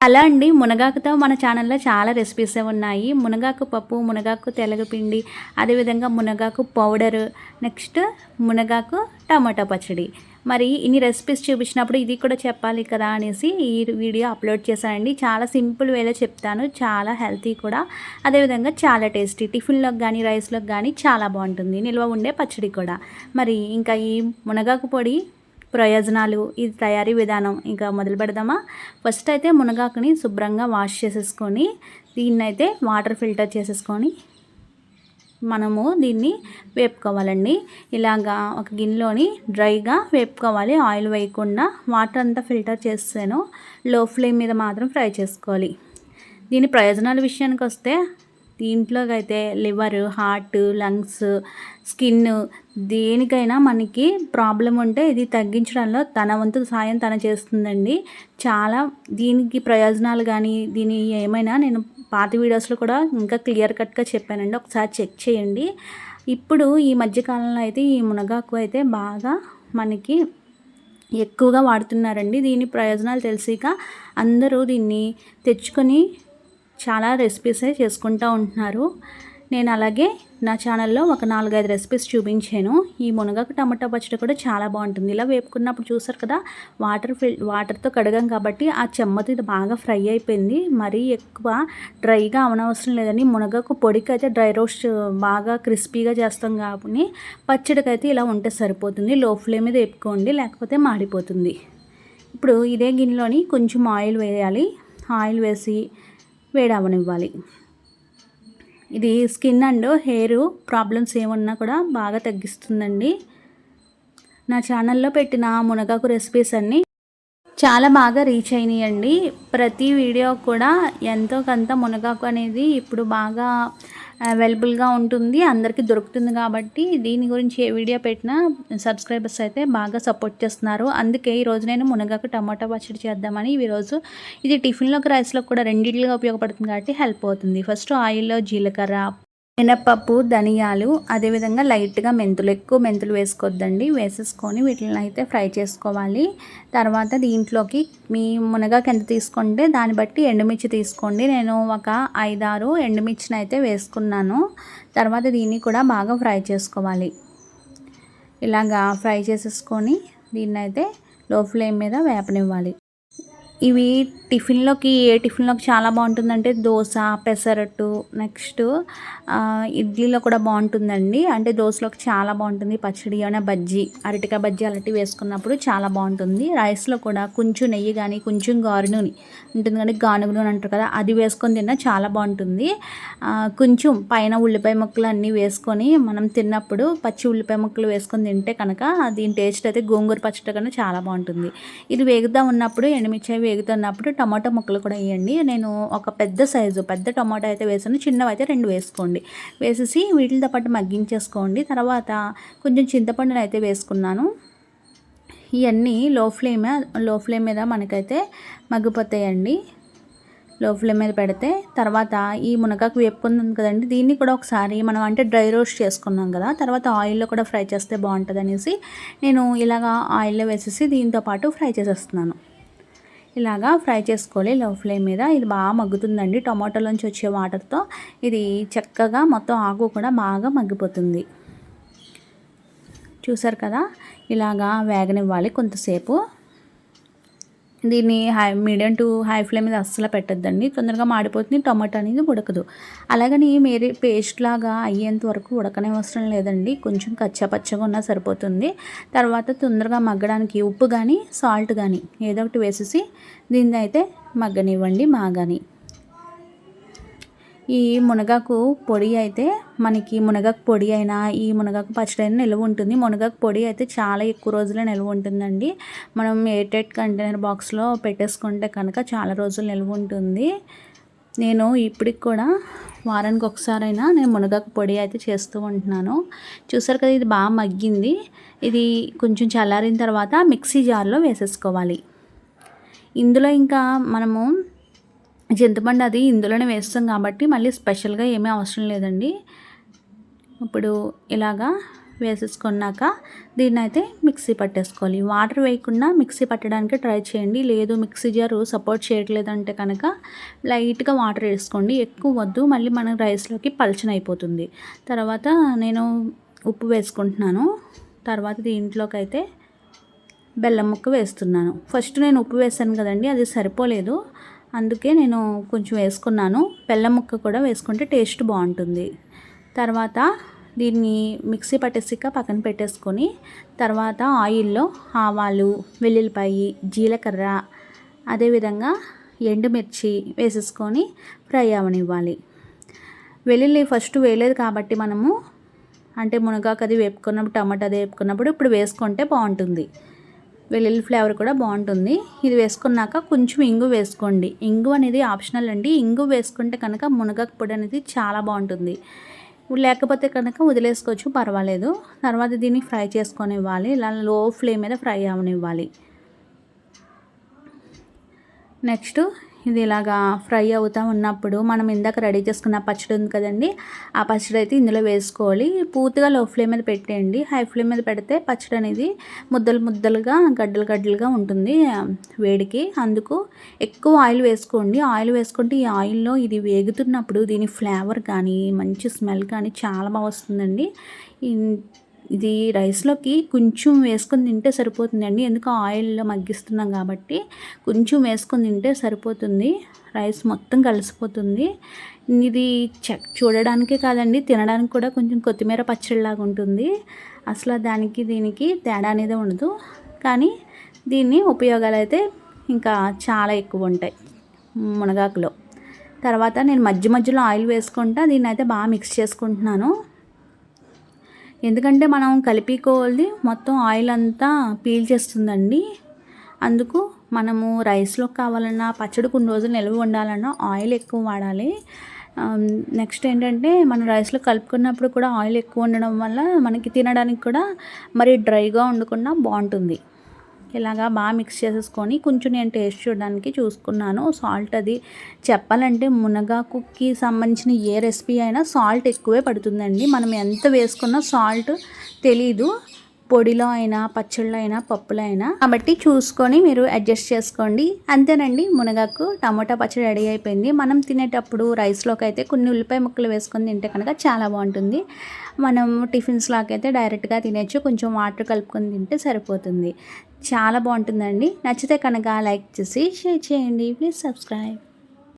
అలా అండి. మునగాకుతో మన ఛానల్లో చాలా రెసిపీస్ ఉన్నాయి. మునగాకు పప్పు మునగాకు తెలగపిండి అదేవిధంగా మునగాకు పౌడర్ నెక్స్ట్ మునగాకు టమాటా పచ్చడి. మరి ఇన్ని రెసిపీస్ చూపించినప్పుడు ఇది కూడా చెప్పాలి కదా అనేసి ఈ వీడియో అప్లోడ్ చేశానండి. చాలా సింపుల్ వేలో చెప్తాను. చాలా హెల్తీ కూడా. అదేవిధంగా చాలా టేస్టీ టిఫిన్లోకి కానీ రైస్లోకి కానీ చాలా బాగుంటుంది. నిల్వ ఉండే పచ్చడి కూడా. మరి ఇంకా ఈ మునగాకు పొడి ప్రయోజనాలు. ఇది తయారీ విధానం. ఇంకా మొదలు పెడదామా? ఫస్ట్ అయితే మునగాకుని శుభ్రంగా వాష్ చేసేసుకొని దీన్నైతే వాటర్ ఫిల్టర్ చేసేసుకొని మనము దీన్ని వేపుకోవాలండి. ఇలాగా ఒక గిన్నెలోని డ్రైగా వేపుకోవాలి. ఆయిల్ వేయకుండా వాటర్ అంతా ఫిల్టర్ చేస్తాను లో ఫ్లేమ్ మీద మాత్రం ఫ్రై చేసుకోవాలి. దీని ప్రయోజనాల విషయానికి వస్తే దీంట్లోకి అయితే లివర్ హార్ట్ లంగ్స్ స్కిన్ దేనికైనా మనకి ప్రాబ్లం ఉంటే ఇది తగ్గించడంలో తన వంతు సాయం తన చేస్తుందండి. చాలా దీనికి ప్రయోజనాలు కానీ దీని ఏమైనా నేను పాత వీడియోస్లో కూడా ఇంకా క్లియర్ కట్గా చెప్పానండి. ఒకసారి చెక్ చేయండి. ఇప్పుడు ఈ మధ్యకాలంలో అయితే ఈ మునగాకు అయితే బాగా మనకి ఎక్కువగా వాడుతున్నారండి. దీని ప్రయోజనాలు తెలిసిక అందరూ దీన్ని తెచ్చుకొని చాలా రెసిపీస్ చేసుకుంటూ ఉంటున్నారు. నేను అలాగే నా ఛానల్లో ఒక నాలుగైదు రెసిపీస్ చూపించాను. ఈ మునగాకు టమాటా పచ్చడి కూడా చాలా బాగుంటుంది. ఇలా వేపుకున్నప్పుడు చూసారు కదా వాటర్ ఫిల్ వాటర్తో కడగాం కాబట్టి ఆ చెమ్మతో ఇది బాగా ఫ్రై అయిపోయింది. మరీ ఎక్కువ డ్రైగా అవనవసరం లేదని మునగాకు పొడికి అయితే డ్రై రోస్ట్ బాగా క్రిస్పీగా చేస్తాం కాబట్టి పచ్చడికి అయితే ఇలా ఉంటే సరిపోతుంది. లో ఫ్లేమ్ మీద వేపుకోండి లేకపోతే మాడిపోతుంది. ఇప్పుడు ఇదే గిన్నెలోని కొంచెం ఆయిల్ వేయాలి. ఆయిల్ వేసి వేడవనివ్వాలి. ఇది స్కిన్ అండ్ హెయిర్ ప్రాబ్లమ్స్ ఏమన్నా కూడా బాగా తగ్గిస్తుందండి. నా ఛానల్లో పెట్టిన మునగాకు రెసిపీస్ అన్నీ చాలా బాగా రీచ్ అయినాయండి. ప్రతి వీడియో కూడా ఎంతో కొంత మునగాకు అనేది ఇప్పుడు బాగా అవైలబుల్గా ఉంటుంది అందరికీ దొరుకుతుంది కాబట్టి దీని గురించి ఏ వీడియో పెట్టినా సబ్స్క్రైబర్స్ అయితే బాగా సపోర్ట్ చేస్తున్నారు. అందుకే ఈరోజు నేను మునగాకు టమాటా పచ్చడి చేద్దామని ఈరోజు ఇది టిఫిన్లోకి రైస్లో కూడా రెండింటిగా ఉపయోగపడుతుంది కాబట్టి హెల్ప్ అవుతుంది. ఫస్ట్ ఆయిల్లో జీలకర్ర మినప్పప్పు ధనియాలు అదేవిధంగా లైట్గా మెంతులు. ఎక్కువ మెంతులు వేసుకోవద్దండి వేసేసుకొని వీటిని అయితే ఫ్రై చేసుకోవాలి. తర్వాత దీంట్లోకి మీ మునగాకు ఎంత తీసుకుంటే దాన్ని బట్టి ఎండుమిర్చి తీసుకోండి. నేను ఒక ఐదారు ఎండుమిర్చిని అయితే వేసుకున్నాను. తర్వాత దీన్ని కూడా బాగా ఫ్రై చేసుకోవాలి. ఇలాగా ఫ్రై చేసేసుకొని దీన్ని అయితే లో ఫ్లేమ్ మీద వేపనివ్వాలి. ఇవి టిఫిన్లోకి ఏ టిఫిన్లోకి చాలా బాగుంటుందంటే దోశ పెసరట్టు నెక్స్ట్ ఇడ్లీలో కూడా బాగుంటుందండి. అంటే దోశలోకి చాలా బాగుంటుంది. పచ్చడి ఏమైనా బజ్జీ అరటికాయ బజ్జీ అలాంటివి వేసుకున్నప్పుడు చాలా బాగుంటుంది. రైస్లో కూడా కొంచెం నెయ్యి కానీ కొంచెం గారు నూనె ఉంటుంది కానీ గానుగు నూనె అంటారు కదా అది వేసుకొని తిన్నా చాలా బాగుంటుంది. కొంచెం పైన ఉల్లిపాయ ముక్కలు అన్నీ వేసుకొని మనం తిన్నప్పుడు పచ్చి ఉల్లిపాయ ముక్కలు వేసుకొని తింటే కనుక దీని టేస్ట్ అయితే గోంగూర పచ్చడి కన్నా చాలా బాగుంటుంది. ఇది వేగుతూ ఉన్నప్పుడు ఎండుమిర్చి వేగుతున్నప్పుడు టమాటా ముక్కలు కూడా వేయండి. నేను ఒక పెద్ద సైజు పెద్ద టమాటా అయితే వేసాను. చిన్నవి అయితే రెండు వేసుకోండి. వేసేసి వీటితో పాటు మగ్గించేసుకోండి. తర్వాత కొంచెం చింతపండుని అయితే వేసుకున్నాను. ఇవన్నీ లో ఫ్లేమ్లో ఫ్లేమ్ మీద మనకైతే మగ్గిపోతాయండి. లో ఫ్లేమ్ మీద పెడితే తర్వాత ఈ మునగాకు వేపుకుంది కదండి దీన్ని కూడా ఒకసారి మనం అంటే డ్రై రోస్ట్ చేసుకున్నాం కదా తర్వాత ఆయిల్లో కూడా ఫ్రై చేస్తే బాగుంటుంది అనేసి నేను ఇలాగా ఆయిల్లో వేసేసి దీంతో పాటు ఫ్రై చేసేస్తున్నాను. ఇలాగా ఫ్రై చేసుకోవాలి. లో ఫ్లేమ్ మీద ఇది బాగా మగ్గుతుందండి. టమాటోలోంచి వచ్చే వాటర్తో ఇది చక్కగా మొత్తం ఆకు కూడా బాగా మగ్గిపోతుంది. చూసారు కదా? ఇలాగా వేగనివ్వాలి కొంతసేపు. దీన్ని high medium to high flame మీద అస్సలు పెట్టద్దండి. తొందరగా మాడిపోతుంది టొమాటో అనేది ఉడకదు. అలాగని మీరు పేస్ట్ లాగా అయ్యేంత వరకు ఉడకనే అవసరం లేదండి. కొంచెం కచ్చపచ్చగా ఉన్నా సరిపోతుంది. తర్వాత తొందరగా మగ్గడానికి ఉప్పు కానీ సాల్ట్ కానీ ఏదో ఒకటి వేసేసి దీన్ని అయితే మగ్గనివ్వండి మాగాని. ఈ మునగాకు పొడి అయితే మనకి మునగాకు పొడి అయినా ఈ మునగాకు పచ్చడి అయినా నిల్వ ఉంటుంది. మునగాకు పొడి అయితే చాలా ఎక్కువ రోజులే నిల్వ ఉంటుందండి. మనం ఎయిటెడ్ కంటైనర్ బాక్స్లో పెట్టేసుకుంటే కనుక చాలా రోజులు నిల్వ ఉంటుంది. నేను ఇప్పటికి కూడా వారానికి ఒకసారైనా నేను మునగాకు పొడి అయితే చేస్తూ ఉంటున్నాను. చూసారు కదా ఇది బాగా మగ్గింది. ఇది కొంచెం చల్లారిన తర్వాత మిక్సీ జార్లో వేసేసుకోవాలి. ఇందులో ఇంకా మనము చింతపండు అది ఇందులోనే వేస్తాం కాబట్టి మళ్ళీ స్పెషల్గా ఏమీ అవసరం లేదండి. ఇప్పుడు ఇలాగా వేసేసుకున్నాక దీన్ని అయితే మిక్సీ పట్టేసుకోవాలి. వాటర్ వేయకుండా మిక్సీ పట్టడానికి ట్రై చేయండి. లేదు మిక్సీ జారు సపోర్ట్ చేయట్లేదంటే కనుక లైట్గా వాటర్ వేసుకోండి. ఎక్కువ వద్దు. మళ్ళీ మన రైస్లోకి పల్చన అయిపోతుంది. తర్వాత నేను ఉప్పు వేసుకుంటున్నాను. తర్వాత దీంట్లోకి అయితే బెల్లం ముక్క వేస్తున్నాను. ఫస్ట్ నేను ఉప్పు వేసాను కదండి. అది సరిపోలేదు. అందుకే నేను కొంచెం వేసుకున్నాను. బెల్లం ముక్క కూడా వేసుకుంటే టేస్ట్ బాగుంటుంది. తర్వాత దీన్ని మిక్సీ పట్టేసిక పక్కన పెట్టేసుకొని తర్వాత ఆయిల్లో ఆవాలు వెల్లుల్లిపాయి జీలకర్ర అదేవిధంగా ఎండుమిర్చి వేసేసుకొని ఫ్రై అవనివ్వాలి. వెల్లుల్లి ఫస్ట్ వేయలేదు కాబట్టి మనము అంటే మునగాకు అది వేపుకున్నప్పుడు టమాటా అది వేపుకున్నప్పుడు ఇప్పుడు వేసుకుంటే బాగుంటుంది. వెల్లుల్లి ఫ్లేవర్ కూడా బాగుంటుంది. ఇది వేసుకున్నాక కొంచెం ఇంగు వేసుకోండి. ఇంగు అనేది ఆప్షనల్ అండి. ఇంగు వేసుకుంటే కనుక మునగాకు పొడి అనేది చాలా బాగుంటుంది. లేకపోతే కనుక వదిలేసుకోవచ్చు పర్వాలేదు. తర్వాత దీన్ని ఫ్రై చేసుకొని ఇవ్వాలి ఇలా లో ఫ్లేమ్ మీద ఫ్రై అవనివ్వాలి. నెక్స్ట్ ఇది ఇలాగా ఫ్రై అవుతూ ఉన్నప్పుడు మనం ఇందాక రెడీ చేసుకున్న పచ్చడి ఉంది కదండి ఆ పచ్చడి అయితే ఇందులో వేసుకోవాలి. పూర్తిగా లో ఫ్లేమ్ మీద పెట్టేయండి. హై ఫ్లేమ్ మీద పెడితే పచ్చడి అనేది ముద్దలు ముద్దలుగా గడ్డలు గడ్డలుగా ఉంటుంది వేడికి. అందుకు ఎక్కువ ఆయిల్ వేసుకోండి. ఆయిల్ వేసుకుంటే ఈ ఆయిల్లో ఇది వేగుతున్నప్పుడు దీని ఫ్లేవర్ కానీ మంచి స్మెల్ కానీ చాలా బాగా వస్తుందండి. ఇది రైస్లోకి కొంచెం వేసుకొని తింటే సరిపోతుందండి. ఎందుకు ఆయిల్లో మగ్గిస్తున్నాం కాబట్టి కొంచెం వేసుకొని తింటే సరిపోతుంది. రైస్ మొత్తం కలిసిపోతుంది. ఇది చెక్ చూడడానికే కాదండి తినడానికి కూడా కొంచెం కొత్తిమీర పచ్చడిలాగా ఉంటుంది. అసలు దానికి దీనికి తేడా అనేది ఉండదు. కానీ దీన్ని ఉపయోగాలు అయితే ఇంకా చాలా ఎక్కువ ఉంటాయి మునగాకులో. తర్వాత నేను మధ్య మధ్యలో ఆయిల్ వేసుకుంటా దీన్ని అయితే బాగా మిక్స్ చేసుకుంటున్నాను. ఎందుకంటే మనం కలిపికోవాలి మొత్తం ఆయిల్ అంతా పీల్ చేస్తుందండి. అందుకు మనము రైస్లో కావాలన్నా పచ్చడి కొన్ని రోజులు నిల్వ ఉండాలన్నా ఆయిల్ ఎక్కువ వాడాలి. నెక్స్ట్ ఏంటంటే మనం రైస్లో కలుపుకున్నప్పుడు కూడా ఆయిల్ ఎక్కువ ఉండడం వల్ల మనకి తినడానికి కూడా మరి డ్రైగా ఉండకుండా బాగుంటుంది. ఇలాగా బాగా మిక్స్ చేసేసుకొని కొంచెం నేను టేస్ట్ చూడడానికి చూసుకున్నాను. సాల్ట్ అది చెప్పాలంటే మునగాకుకి సంబంధించిన ఏ రెసిపీ అయినా సాల్ట్ ఎక్కువే పడుతుందండి. మనం ఎంత వేసుకున్నా సాల్ట్ తెలీదు. పొడిలో అయినా పచ్చళ్ళలో అయినా పప్పులో అయినా కాబట్టి చూసుకొని మీరు అడ్జస్ట్ చేసుకోండి. అంతేనండి మునగాకు టమాటా పచ్చడి రెడీ అయిపోయింది. మనం తినేటప్పుడు రైస్లోకి అయితే కొన్ని ఉల్లిపాయ ముక్కలు వేసుకొని తింటే కనుక చాలా బాగుంటుంది. మనం టిఫిన్స్లోకి అయితే డైరెక్ట్గా తినేచ్చు కొంచెం వాటర్ కలుపుకొని తింటే సరిపోతుంది. చాలా బాగుంటుందండి. నచ్చితే కనుక లైక్ చేసి షేర్ చేయండి. Please subscribe.